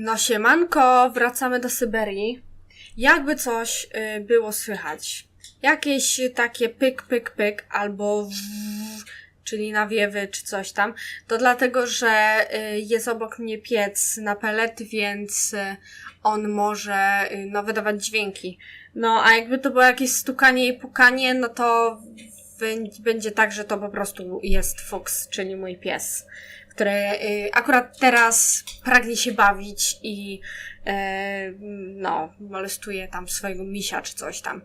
No siemanko, wracamy do Syberii. Jakby coś y, było słychać. Jakieś takie pyk, pyk, pyk albo w, czyli nawiewy czy coś tam, to dlatego, że y, jest obok mnie piec na pelet, więc y, on może y, no, wydawać dźwięki. No a jakby to było jakieś stukanie i pukanie, no to będzie tak, że to po prostu jest Fuchs, czyli mój pies który y, akurat teraz pragnie się bawić i e, no, molestuje tam swojego misia czy coś tam.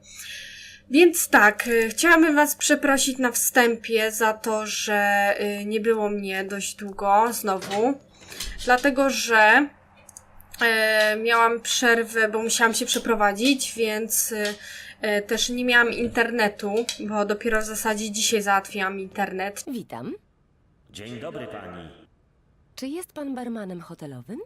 Więc tak, y, chciałabym Was przeprosić na wstępie za to, że y, nie było mnie dość długo znowu, dlatego że e, miałam przerwę, bo musiałam się przeprowadzić, więc e, też nie miałam internetu, bo dopiero w zasadzie dzisiaj załatwiłam internet. Witam. Dzień dobry pani. Czy jest pan barmanem hotelowym?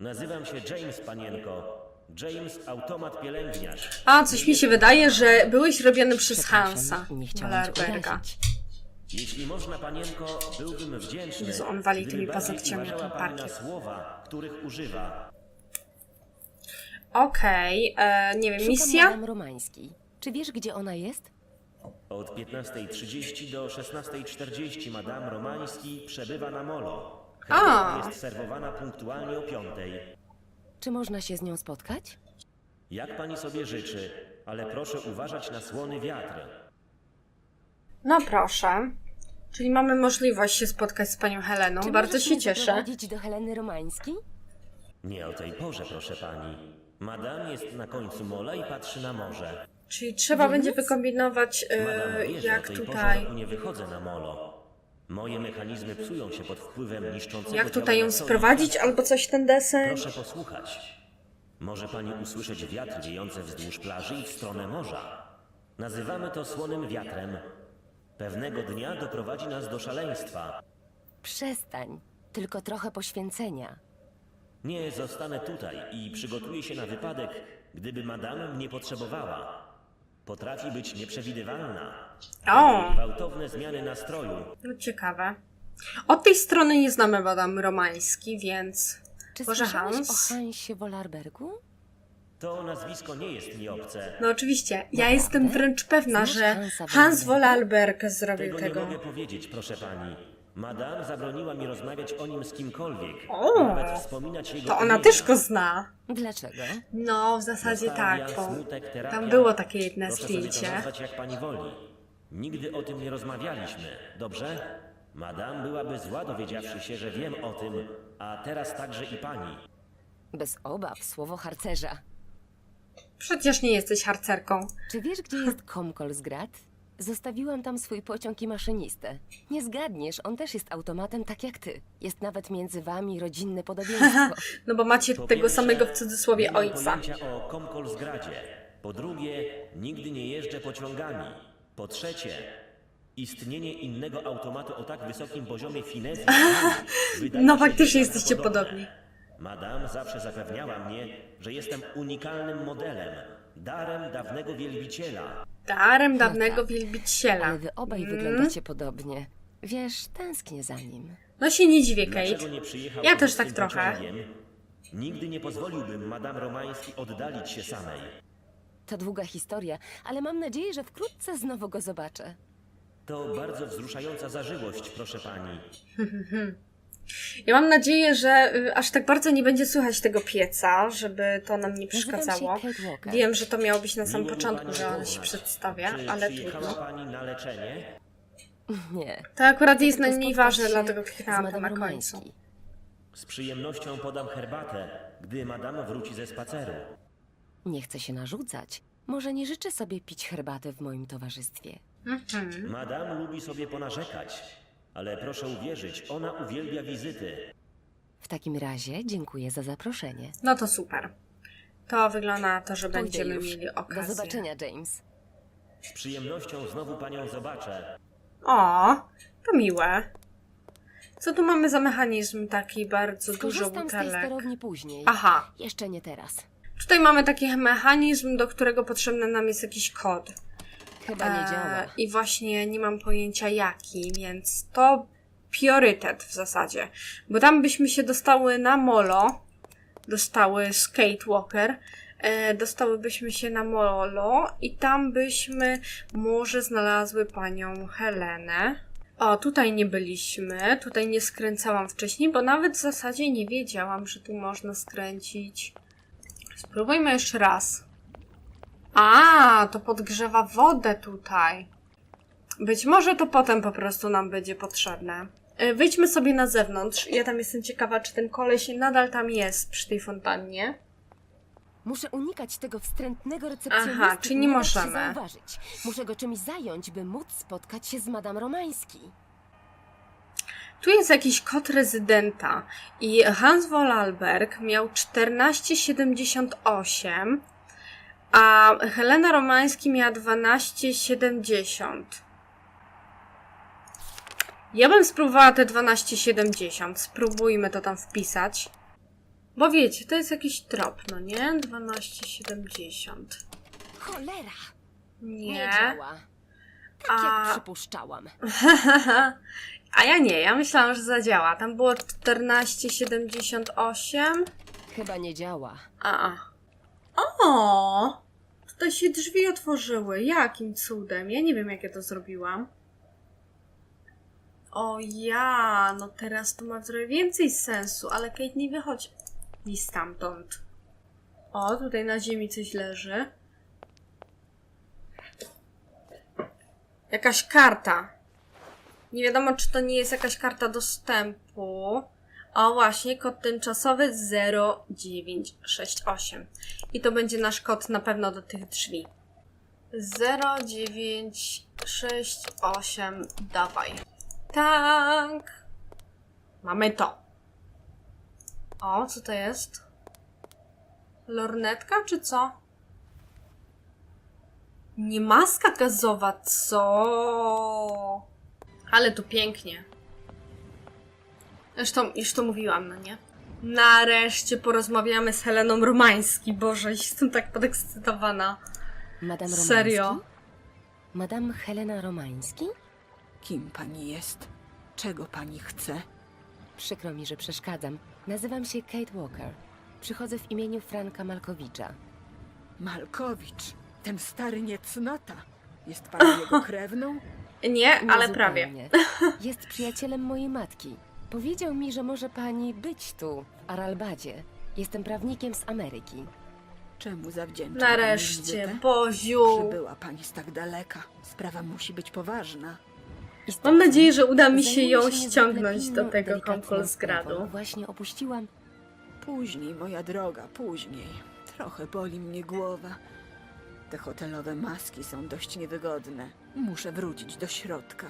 Nazywam się James, panienko. James, automat pielęgniarz. A, coś mi się wydaje, że byłeś robiony przez Przepraszam, Hansa Nie chciałam cię Lerberga. urazić. Jeśli można, panienko, byłbym wdzięczny. Jezu, on wali gdyby tymi bardziej paznokciami jak uważała pani na parkiet. słowa, których używa. Okej, e, nie wiem, Szukam misja? Madame Romańskiej. Czy wiesz, gdzie ona jest? Od 15.30 do 16.40 Madame Romański przebywa na molo. A. Jest serwowana punktualnie o 5. Czy można się z nią spotkać? Jak pani sobie życzy, ale proszę uważać na słony wiatr. No proszę. Czyli mamy możliwość się spotkać z panią Heleną. Czy Bardzo możesz się mnie cieszę. zaprowadzić do Heleny Romańskiej? Nie o tej porze, proszę pani. Madame jest na końcu mola i patrzy na morze. Czyli trzeba Więc? będzie wykombinować, Madame e, wie, że jak o tej tutaj, porze roku nie wychodzę na molo. Moje mechanizmy psują się pod wpływem niszczącego jak tutaj ją sprowadzić, albo coś ten desen. Proszę posłuchać. Może pani usłyszeć wiatr wiejący wzdłuż plaży i w stronę morza. Nazywamy to słonym wiatrem. Pewnego dnia doprowadzi nas do szaleństwa. Przestań. Tylko trochę poświęcenia. Nie zostanę tutaj i przygotuję się na wypadek, gdyby madame mnie potrzebowała. Potrafi być nieprzewidywalna. O! Gwałtowne zmiany nastroju. No ciekawe. Od tej strony nie znamy Madame Romański, więc Czy może słyszałeś Hans? o Hansie Wolarbergu? To nazwisko nie jest mi obce. No oczywiście, ja jestem wręcz pewna, że Hans Wollenberga? Wolalberg zrobił Tego tego. nie mogę powiedzieć, proszę pani. Madame zabroniła mi rozmawiać o nim z kimkolwiek. O! Nawet wspominać jego To ona imienia. też go zna. Dlaczego? No, w zasadzie Nostalgia, tak, bo smutek, terapia. tam było takie jedne Proszę sobie to zdjęcie. nazwać jak pani woli. Nigdy o tym nie rozmawialiśmy, dobrze? Madame byłaby zła dowiedziawszy się, że wiem o tym, a teraz także i pani. Bez obaw, słowo harcerza. Przecież nie jesteś harcerką. Czy wiesz, gdzie jest Komkolsgrad? Zostawiłam tam swój pociąg i maszynistę. Nie zgadniesz, on też jest automatem tak jak ty. Jest nawet między wami rodzinne podobieństwo. No bo macie Po tego pierwsze, samego w cudzysłowie nie mam ojca. pojęcia o Komkolsgradzie. Po drugie, nigdy nie jeżdżę pociągami. Po trzecie, istnienie innego automatu o tak wysokim poziomie finezji. wydaje No się faktycznie nieprawdopodobne. jesteście podobni. Madame zawsze zapewniała mnie, że jestem unikalnym modelem, darem dawnego wielbiciela. Darem dawnego tak. wielbiciela. Ale wy obaj Mm. wyglądacie podobnie. Wiesz, tęsknię za nim. No się nie dziwię, Kate. nie Ja też tak trochę. pociągiem? Nigdy nie pozwoliłbym Madame Romański oddalić się samej. To długa historia, ale mam nadzieję, że wkrótce znowu go zobaczę. To bardzo wzruszająca zażyłość, proszę pani. Ja mam nadzieję, że y, aż tak bardzo nie będzie słychać tego pieca, żeby to nam nie przeszkadzało. Wiem, że to miało być na samym początku, że on się przedstawia, ale trudno. pani na leczenie? Nie. To akurat jest najmniej ważne, dlatego kliknęłam to na końcu. Z przyjemnością podam herbatę, gdy madame wróci ze spaceru. Nie chcę się narzucać. Może nie życzę sobie pić herbatę w moim towarzystwie. Mhm. Madame lubi sobie ponarzekać, ale proszę uwierzyć, ona uwielbia wizyty. W takim razie dziękuję za zaproszenie. No to super. To wygląda na to, że Pójdę będziemy już. mieli Do okazję. zobaczenia, James. Z przyjemnością znowu panią zobaczę. O, to miłe. Co tu mamy za mechanizm taki bardzo dużo Skorzystam z tej butelek? sterowni później. Aha, Jeszcze nie teraz. tutaj mamy taki mechanizm, do którego potrzebny nam jest jakiś kod. Chyba nie E, działa. I właśnie nie mam pojęcia jaki, więc to priorytet w zasadzie. Bo tam byśmy się dostały na molo, dostały Skate Walker, e, dostałybyśmy się na molo i tam byśmy może znalazły panią Helenę. O, tutaj nie byliśmy, tutaj nie skręcałam wcześniej, bo nawet w zasadzie nie wiedziałam, że tu można skręcić. Spróbujmy jeszcze raz. A, to podgrzewa wodę tutaj. Być może to potem po prostu nam będzie potrzebne. E, Wyjdźmy sobie na zewnątrz. Ja tam jestem ciekawa, czy ten koleś nadal tam jest przy tej fontannie. Muszę unikać tego wstrętnego recepcjonisty. Aha, czyli nie się możemy. Zauważyć. Muszę go czymś zająć, by móc spotkać się z Madame Romański. Tu jest jakiś kod rezydenta i Hans Wolalberg miał 1478, a Helena Romański miała 1270. Ja bym spróbowała te 1270. Spróbujmy to tam wpisać. Bo wiecie, to jest jakiś trop, no nie? 1270. Cholera! Nie, Nie. działa. Tak A- jak przypuszczałam. A ja nie, ja myślałam, że zadziała. Tam było 1478. Chyba nie działa. A. a. O! Tutaj się drzwi otworzyły. Jakim cudem? Ja nie wiem, jak ja to zrobiłam. O ja, no teraz to ma trochę więcej sensu, ale Kate nie wychodzi mi stamtąd. O, tutaj na ziemi coś leży. Jakaś karta. Nie wiadomo, czy to nie jest jakaś karta dostępu. O, właśnie, kod tymczasowy 0968. I to będzie nasz kod na pewno do tych drzwi. 0968, dawaj. Tak. Mamy to. O, co to jest? Lornetka, czy co? Nie maska gazowa, co? Ale tu pięknie. Zresztą już to mówiłam, no nie? Nareszcie porozmawiamy z Heleną Romański. Boże, jestem tak podekscytowana. Madame Romański? Serio? Madame Helena Romański? Kim pani jest? Czego pani chce? Przykro mi, że przeszkadzam. Nazywam się Kate Walker. Przychodzę w imieniu Franka Malkowicza. Malkowicz, ten stary niecnota. Jest pani jego krewną? Nie, Nie ale zupełnie. prawie. Jest przyjacielem mojej matki. Powiedział mi, że może pani być tu, w Aralbadzie. Jestem prawnikiem z Ameryki. Czemu zawdzięczam pani Nareszcie, wizytę? Boziu. Przybyła pani z tak daleka. Sprawa musi być poważna. Istotnie, Mam nadzieję, że uda mi się zajmuję ją niezwykle ściągnąć do pilną, tego delikatną Konkolsgradu. Właśnie opuściłam Później, moja droga, później. Trochę boli mnie głowa. Te hotelowe maski są dość niewygodne. Muszę wrócić do środka.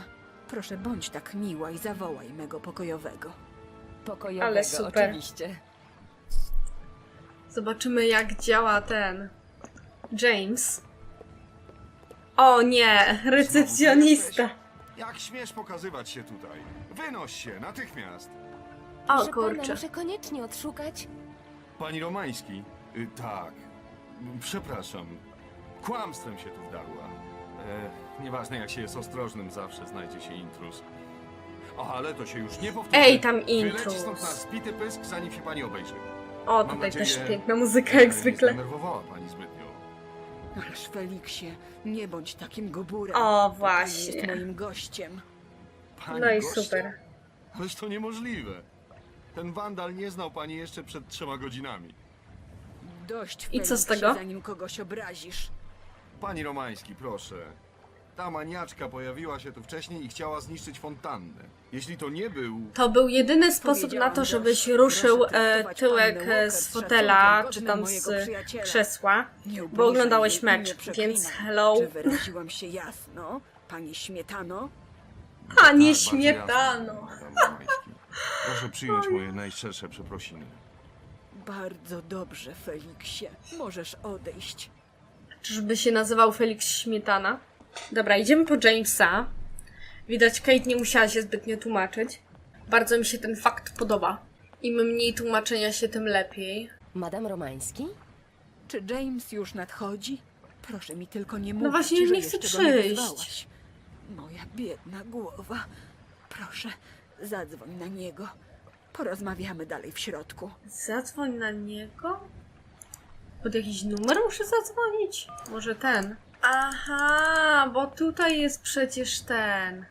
Proszę, bądź tak miła i zawołaj mego pokojowego. pokojowego, Ale super. oczywiście. Zobaczymy, jak działa ten James. O nie, recepcjonista. Jak śmiesz pokazywać się tutaj? Wynoś się, natychmiast! O Proszę pana, kurczę. muszę koniecznie odszukać. Pani Romański? Y, tak. Przepraszam. Kłamstwem się tu wdarła. E, nieważne jak się jest ostrożnym, zawsze znajdzie się intruz. O, ale to się już nie powtórzy. Ej, tam Wyleci intruz. stąd na spity pysk, zanim się pani obejrzy. O, Mam tutaj nadzieję, też piękna muzyka, jak zwykle. Nie zdenerwowała pani zbytnio. Ależ Feliksie, nie bądź takim goburem. O, To pani właśnie. jest moim gościem. Pani No i goście? super. Ależ to niemożliwe. Ten wandal nie znał pani jeszcze przed trzema godzinami. Dość, I co z Feliksie, tego? zanim kogoś obrazisz. Pani Romański, proszę. Ta maniaczka pojawiła się tu wcześniej i chciała zniszczyć fontannę. Jeśli to nie był... To był jedyny sposób na to, żebyś ruszył e, tyłek e, z fotela, czy tam z krzesła, Nie bo oglądałeś mecz, więc hello. Czy wyraziłam się jasno, pani Śmietano? A nie Tak, bardzo śmietano. jasne, Madame Romański. Proszę przyjąć moje najszczersze przeprosiny. Bardzo dobrze, Feliksie. Możesz odejść. Czyżby się nazywał Felix Śmietana? Dobra, idziemy po Jamesa. Widać, Kate nie musiała się zbytnio tłumaczyć. Bardzo mi się ten fakt podoba. Im mniej tłumaczenia się, tym lepiej. Madame Romański? Czy James już nadchodzi? Proszę mi tylko nie mówić, właśnie, że nie chcę jeszcze go nie przyjść. wezwałaś. Moja biedna głowa. Proszę, Zadzwoń na niego. Porozmawiamy dalej w środku. Zadzwoń na niego? Pod jakiś numer muszę zadzwonić? Może ten? Aha, bo tutaj jest przecież ten.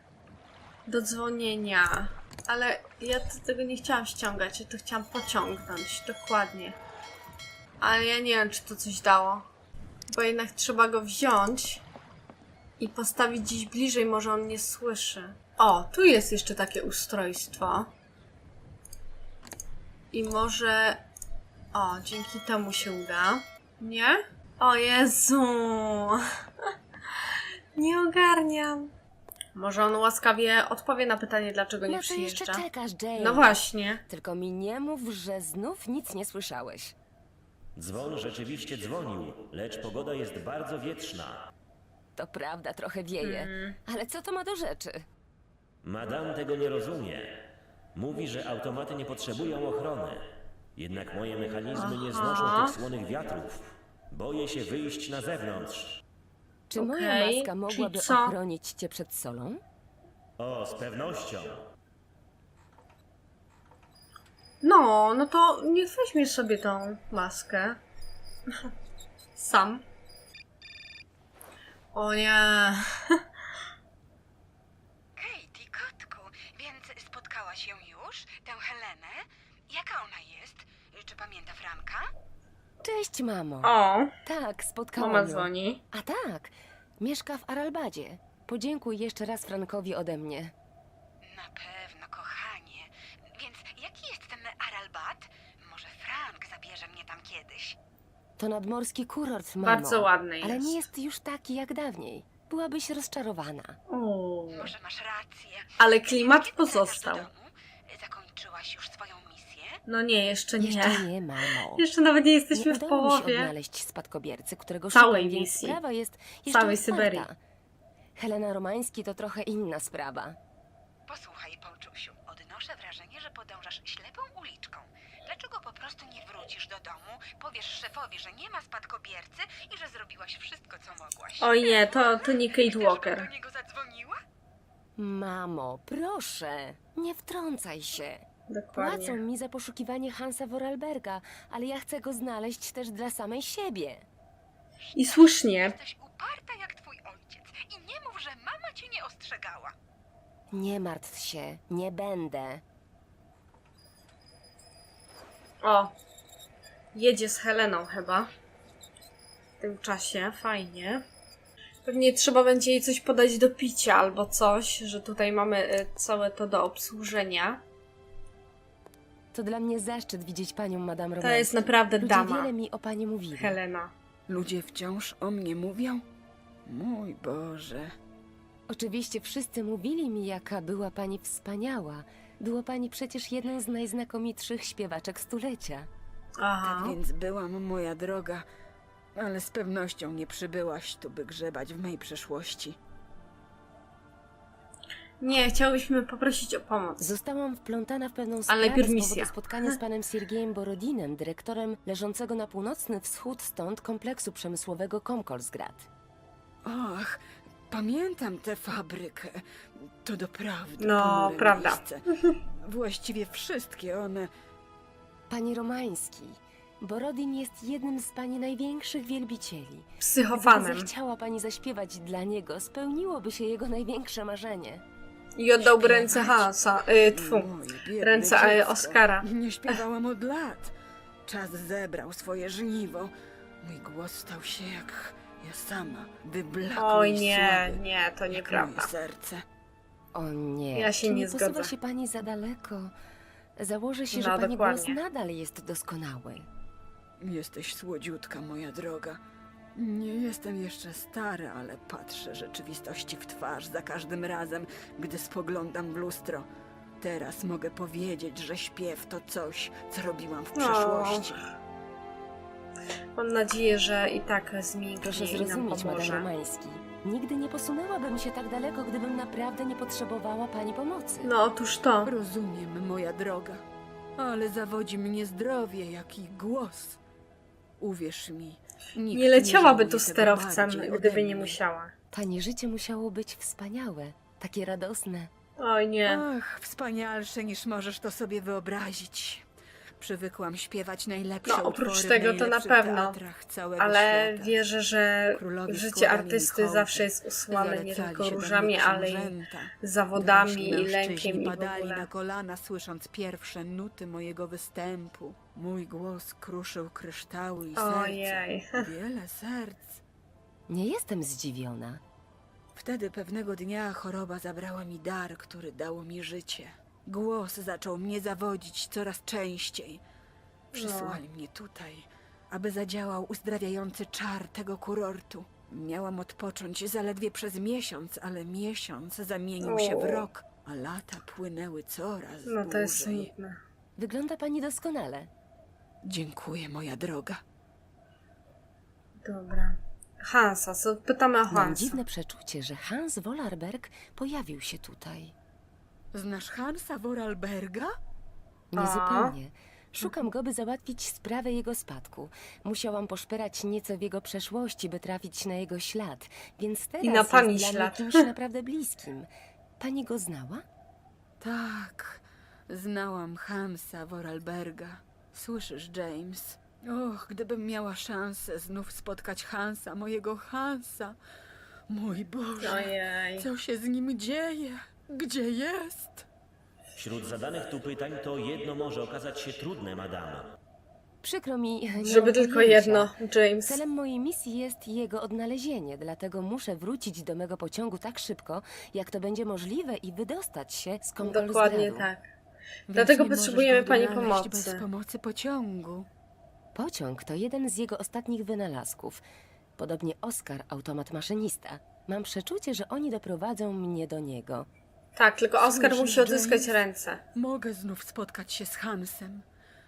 Do dzwonienia. Ale ja tego nie chciałam ściągać, ja to chciałam pociągnąć. Dokładnie. Ale ja nie wiem, czy to coś dało. Bo jednak trzeba go wziąć i postawić gdzieś bliżej, może on nie słyszy. O, tu jest jeszcze takie ustrojstwo. I może. O, dzięki temu się uda. Nie? O Jezu! Nie ogarniam. Może on łaskawie odpowie na pytanie, dlaczego nie Na co jeszcze przyjeżdża. czekasz, Jane? No właśnie. Tylko mi nie mów, że znów nic nie słyszałeś. Dzwon rzeczywiście dzwonił, lecz pogoda jest bardzo wietrzna. To prawda, trochę wieje. Mm. Ale co to ma do rzeczy? Madame tego nie rozumie. Mówi, że automaty nie potrzebują ochrony. Jednak moje mechanizmy nie znoszą Aha. tych słonych wiatrów. Boję się wyjść na zewnątrz. Czy moja Okej, maska czyli mogłaby co? ochronić cię przed solą? O, z pewnością. No, no to niech weźmie sobie tą maskę. Sam. O nie. Katie, kotku, więc spotkałaś ją już, tę Helenę? Jaka ona jest? Czy pamięta Franka? Cześć, mamo. O, Tak, spotkałam mama ją. dzwoni. A tak, mieszka w Aralbadzie. Podziękuj jeszcze raz Frankowi ode mnie. Na pewno, kochanie. Więc jaki jest ten Aralbat? Może Frank zabierze mnie tam kiedyś? To nadmorski kurort, mamo. Bardzo ładny jest. Ale nie jest już taki jak dawniej. Byłabyś rozczarowana. O. Może masz rację. Ale klimat Kiedy wracasz pozostał. do domu? No nie, jeszcze nie. Jeszcze nie, mamo. Jeszcze nawet nie jesteśmy nie w udało mi się połowie. odnaleźć spadkobiercy, którego Całej szukam, misji. sprawa jest jeszcze Całej otwarta. Syberii. Helena Romański to trochę inna sprawa. Posłuchaj, Poczusiu, odnoszę wrażenie, że podążasz ślepą uliczką. Dlaczego po prostu nie wrócisz do domu, powiesz szefowi, że nie ma spadkobiercy i że zrobiłaś wszystko, co mogłaś? Oj nie, to, to nie Kate Chcesz, bym Walker. do niego zadzwoniła? Mamo, proszę, nie wtrącaj się. Płacą Dokładnie. mi za poszukiwanie Hansa Vorarlberga, ale ja chcę go znaleźć też dla samej siebie. I słusznie. Jesteś uparta jak twój ojciec i nie mów, że mama cię nie ostrzegała. Nie martw się, nie będę. O, jedzie z Heleną chyba. W tym czasie, fajnie. Pewnie trzeba będzie jej coś podać do picia albo coś, że tutaj mamy y, całe to do obsłużenia. To dla mnie zaszczyt widzieć panią Madame To Romański. jest naprawdę Ludzie dama, wiele mi o pani mówili. Helena. Ludzie wciąż o mnie mówią? Mój Boże. Oczywiście wszyscy mówili mi, jaka była pani wspaniała. Była pani przecież jedną z najznakomitszych śpiewaczek stulecia. Aha. Tak więc byłam, moja droga, ale z pewnością nie przybyłaś tu, by grzebać w mej przeszłości. Nie, chciałyśmy poprosić o pomoc. Zostałam wplątana w pewną Ale sprawę najpierw z misja. powodu spotkania z panem Siergiejem Borodinem, dyrektorem leżącego na północny wschód stąd kompleksu przemysłowego Komkolsgrad. Ach, pamiętam tę fabrykę. To doprawdy No, ponure prawda. miejsce. Właściwie wszystkie one... Pani Romański, Borodin jest jednym z pani największych wielbicieli. Gdyby Psychofanem. zechciała pani zaśpiewać dla niego, spełniłoby się jego największe marzenie. I oddałby ręce Hansa. Y, tfu. Moje biedne Ręce, e, dziecko. Oscara. Nie śpiewałam od lat. Czas zebrał swoje żniwo. Mój głos stał się jak ja sama. Wyblakły Oj i nie, słaby, nie, to jak nieprawda. moje serce. O nie, Ja się czy nie nie posuwa się pani za daleko? Założę się, No, że pani dokładnie. głos nadal jest doskonały. Jesteś słodziutka, moja droga. Nie jestem jeszcze stary, ale patrzę rzeczywistości w twarz za każdym razem, gdy spoglądam w lustro. Teraz mogę powiedzieć, że śpiew to coś, co robiłam w przeszłości. Mam nadzieję, że i tak zmięknie Proszę i nam zrozumieć, Madame pomoże. Romański. Nigdy nie posunęłabym się tak daleko, gdybym naprawdę nie potrzebowała pani pomocy. No otóż to. Rozumiem, moja droga, ale zawodzi mnie zdrowie, jak i głos. Uwierz mi, nikt Nie leciałaby żałuje tu tego sterowcem, bardziej ode gdyby nie mnie. musiała. Pani życie musiało być wspaniałe, takie radosne. Oj nie. Ach, wspanialsze niż możesz to sobie wyobrazić. Przywykłam śpiewać najlepsze No, oprócz utwory w tego to na najlepszych pewno. teatrach całego Ale świata. wierzę, że Królowie życie składali artysty hołdy. zawsze jest usłane nie Zalecali tylko się do różami, ale i książęta. zawodami Dorośli i mężczyźni lękiem i w padali na kolana, słysząc pierwsze nuty mojego występu. Mój głos kruszył kryształy i serca. Ojej. Wiele serc. Nie jestem zdziwiona. Wtedy pewnego dnia choroba zabrała mi dar, który dało mi życie. Głos zaczął mnie zawodzić coraz częściej. Przysłali mnie tutaj, aby zadziałał uzdrawiający czar tego kurortu. Miałam odpocząć zaledwie przez miesiąc, ale miesiąc zamienił się w rok, a lata płynęły coraz No to jest dłużej. smutne. Wygląda pani doskonale. Dziękuję, moja droga. Dobra. Hansa, co pytamy o Mam Hansa. dziwne przeczucie, że Hans Wollerberg pojawił się tutaj. Znasz Hansa Vorarlberga? Niezupełnie. Szukam go, by załatwić sprawę jego spadku. Musiałam poszperać nieco w jego przeszłości, by trafić na jego ślad, więc teraz na pani jest dla ślad. mnie kimś naprawdę bliskim. Pani go znała? Tak, znałam Hansa Vorarlberga. Słyszysz, James? Och, gdybym miała szansę znów spotkać Hansa, mojego Hansa. Mój Boże, Ojej. co się z nim dzieje? Gdzie jest? Wśród zadanych tu pytań to jedno może okazać się trudne, madame. Przykro mi. nie Żeby tylko jedno, James. Celem mojej misji jest jego odnalezienie, dlatego muszę wrócić do mego pociągu tak szybko, jak to będzie możliwe i wydostać się z Konkolsgradu. Dokładnie tak. Więc Dlatego nie możesz potrzebujemy go pani odnaleźć pomocy. Bez pomocy pociągu. Pociąg to jeden z jego ostatnich wynalazków. Podobnie Oskar, automat maszynista. Mam przeczucie, że oni doprowadzą mnie do niego. Tak, tylko Oskar Słyszysz, musi odzyskać James? ręce. Mogę znów spotkać się z Hansem.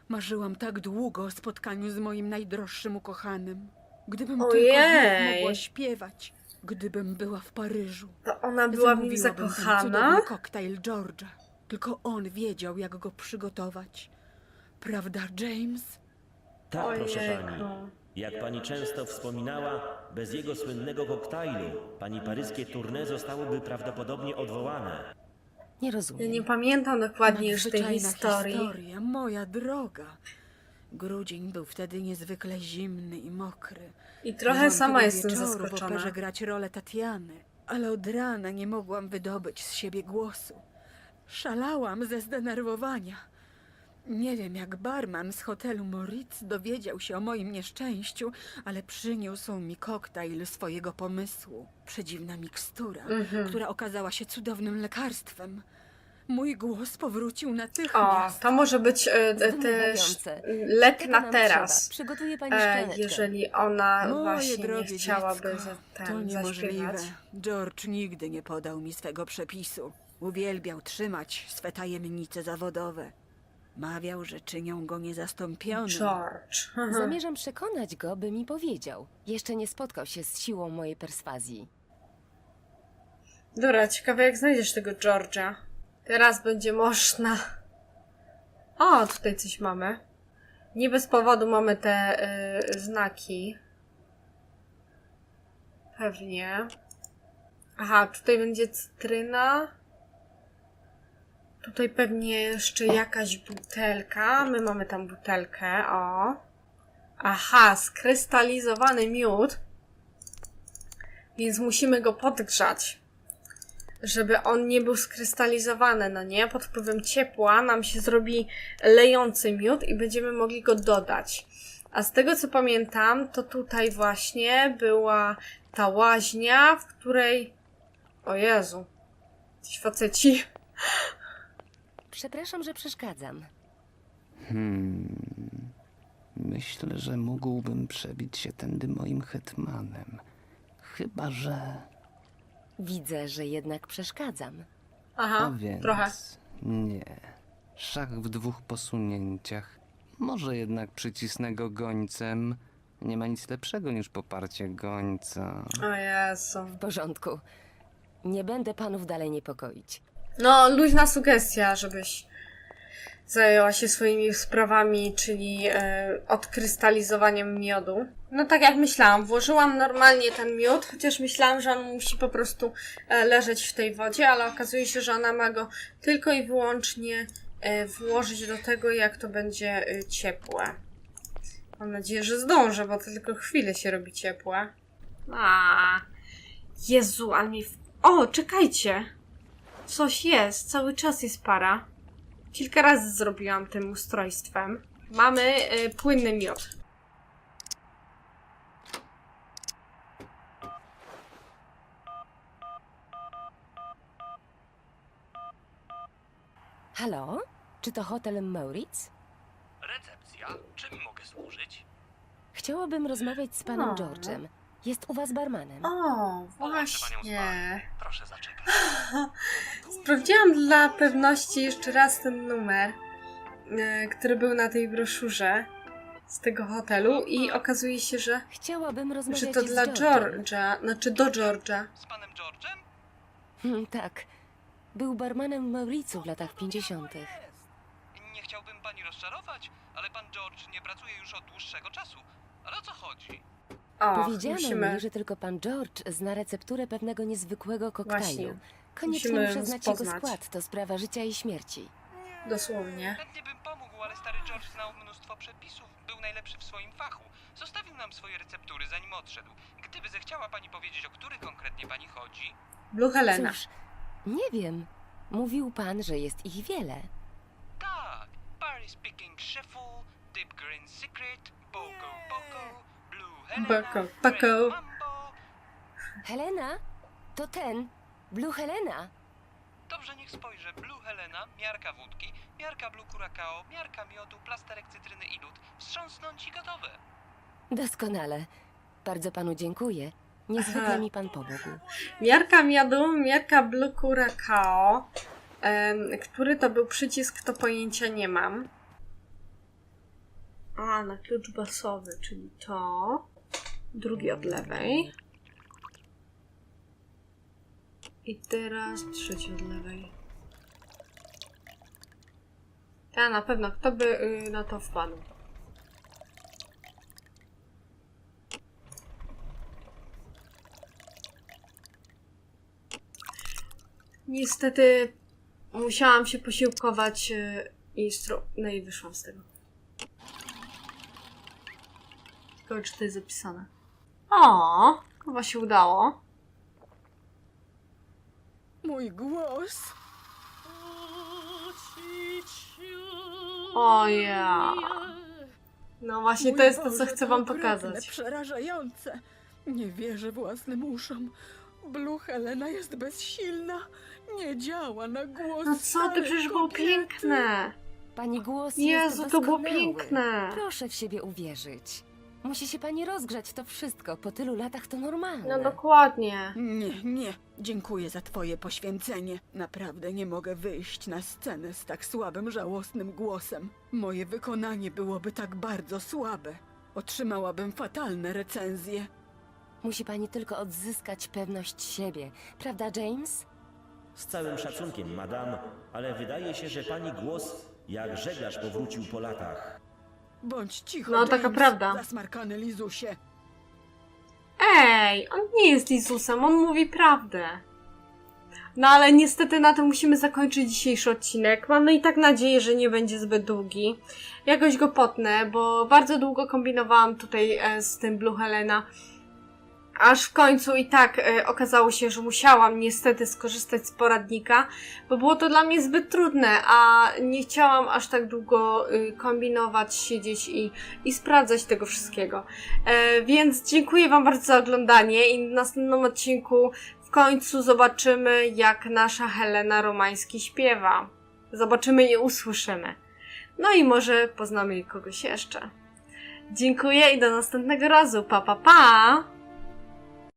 Marzyłam tak długo o spotkaniu z moim najdroższym ukochanym. Gdybym tylko znów Ojej. mogła śpiewać. Gdybym była w Paryżu. To ona była w nim Zamówiłabym ten zakochana? cudowny koktajl George'a. Tylko on wiedział, jak go przygotować. Prawda, James? Tak, proszę Ojejku. Jak pani często wspominała, bez jego słynnego koktajlu pani paryskie tournée zostałoby prawdopodobnie odwołane. Nie Ja rozumiem. nie pamiętam dokładnie już tej Nadzwyczajna historii. historia, moja droga. Grudzień był wtedy niezwykle zimny i mokry. I trochę Miałam sama tego jestem wieczoru w zaskoczona. operze grać rolę Tatiany, ale od rana nie mogłam wydobyć z siebie głosu. Szalałam ze zdenerwowania. Nie wiem, jak barman z hotelu Moritz dowiedział się o moim nieszczęściu, ale przyniósł mi koktajl swojego pomysłu. Przedziwna mikstura, Mhm. która okazała się cudownym lekarstwem. Mój głos powrócił O, natychmiast. to może być e, te Zdumiewające. lek Tego na nam teraz. Trzeba. Przygotuje pani E, jeżeli ona Moje właśnie nie drogie chciałaby dziecko, za to ten niemożliwe. zaśpiewać. George nigdy nie podał mi swego przepisu. Uwielbiał trzymać swe tajemnice zawodowe. Mawiał, że czynią go niezastąpionym. George. Zamierzam przekonać go, by mi powiedział. Jeszcze nie spotkał się z siłą mojej perswazji. Dobra, ciekawe jak znajdziesz tego George'a. Teraz będzie można. O, tutaj coś mamy. Nie bez powodu mamy te y, znaki. Pewnie. Aha, tutaj będzie cytryna. Tutaj pewnie jeszcze jakaś butelka. My mamy tam butelkę, o. Aha, skrystalizowany miód. Więc musimy go podgrzać żeby on nie był skrystalizowany, no nie? Pod wpływem ciepła nam się zrobi lejący miód i będziemy mogli go dodać. A z tego co pamiętam, to tutaj właśnie była ta łaźnia, w której. O Jezu. Ci faceci. Przepraszam, że przeszkadzam. Hmm. Myślę, że mógłbym przebić się tędy moim hetmanem. Chyba, że. Widzę, że jednak przeszkadzam. Aha, A więc. trochę. Nie. Szach w dwóch posunięciach. Może jednak przycisnę go gońcem. Nie ma nic lepszego niż poparcie gońca. O Jezu. W porządku. Nie będę panów dalej niepokoić. No, luźna sugestia, żebyś zajęła się swoimi sprawami, czyli e, odkrystalizowaniem miodu. No tak jak myślałam, włożyłam normalnie ten miód, chociaż myślałam, że on musi po prostu e, leżeć w tej wodzie, ale okazuje się, że ona ma go tylko i wyłącznie e, włożyć do tego, jak to będzie e, ciepłe. Mam nadzieję, że zdążę, bo to tylko chwilę się robi ciepłe. A, Jezu, ale mi... W... O, czekajcie! Coś jest, cały czas jest para. Kilka razy zrobiłam tym ustrojstwem. Mamy y, płynny miód. Halo? Czy to hotel Maurits? Recepcja. Czym mogę służyć? Chciałabym rozmawiać z panem O. George'em. Jest u was barmanem. O, Połączę panią z właśnie. Proszę zaczekać. Sprawdziłam dla pewności jeszcze raz ten numer, y, który był na tej broszurze z tego hotelu i okazuje się, że, Chciałabym rozmawiać że to dla. George'a, znaczy do George'a. Z panem George'em? Hmm, tak. Był barmanem w Mauricu w latach 50. Jest. Nie chciałbym pani rozczarować, ale pan George nie pracuje już od dłuższego czasu. Ale o co chodzi? O, Powiedziano musimy, mi, że tylko pan George zna recepturę pewnego niezwykłego koktajlu. Właśnie. Koniecznie Musimy muszę znać jego poznać. skład. To sprawa życia i śmierci. dosłownie. Chętnie bym pomógł, ale stary George znał mnóstwo przepisów. Był najlepszy w swoim fachu. Zostawił nam swoje receptury, zanim odszedł. Gdyby zechciała pani powiedzieć, o który konkretnie pani chodzi? Blue Helena. Cóż, nie wiem. Mówił pan, że jest ich wiele. Tak. Paris Speaking Shuffle, Deep Green Secret, Boko Boko, Blue Helena, Boko, Red Boko. Mambo. Helena? To ten. Blue Helena. Dobrze, niech spojrzę. Blue Helena, miarka wódki, miarka Blue Curacao, miarka miodu, plasterek cytryny i lód. Wstrząsnąć i gotowe. Doskonale. Bardzo panu dziękuję. Niezwykle Aha. mi pan pomógł. Miarka miodu, miarka Blue Curacao. Em, który to był przycisk, to pojęcia nie mam. A, na klucz basowy, czyli to. Drugi od lewej. I teraz trzeci od lewej. Ja na pewno, kto by y, na to wpadł? Niestety musiałam się posiłkować y, instru... No i wyszłam z tego. Ciekawe, czy to jest zapisane. O, chyba się udało. Mój głos. O ja. No właśnie, to Mój jest to, co Boże, chcę wam okropne, pokazać. Przerażające. Nie wierzę własnym uszom. Blue Helena jest bezsilna. Nie działa na głos. No co ty, przecież było kobiety. piękne. Pani głos Jezu, jest to było doskonały. piękne. Proszę w siebie uwierzyć. Musi się pani rozgrzać, to wszystko. Po tylu latach to normalne. No dokładnie. Nie, nie. Dziękuję za twoje poświęcenie. Naprawdę nie mogę wyjść na scenę z tak słabym, żałosnym głosem. Moje wykonanie byłoby tak bardzo słabe. Otrzymałabym fatalne recenzje. Musi pani tylko odzyskać pewność siebie. Prawda, James? Z całym szacunkiem, madam, ale wydaje się, że pani głos jak żeglarz powrócił po latach. Bądź cicho, No, taka James, prawda. Zasmarkany Lizusie. Ej, on nie jest Jezusem, on mówi prawdę. No ale niestety na tym musimy zakończyć dzisiejszy odcinek. Mamy i tak nadzieję, że nie będzie zbyt długi. Jakoś go potnę, bo bardzo długo kombinowałam tutaj e, z tym Blue Helena. Aż w końcu i tak e, okazało się, że musiałam niestety skorzystać z poradnika, bo było to dla mnie zbyt trudne, a nie chciałam aż tak długo y, kombinować, siedzieć i, i sprawdzać tego wszystkiego. E, więc dziękuję Wam bardzo za oglądanie i w następnym odcinku w końcu zobaczymy, jak nasza Helena Romański śpiewa. Zobaczymy i usłyszymy. No i może poznamy kogoś jeszcze. Dziękuję i do następnego razu. Pa, pa, pa!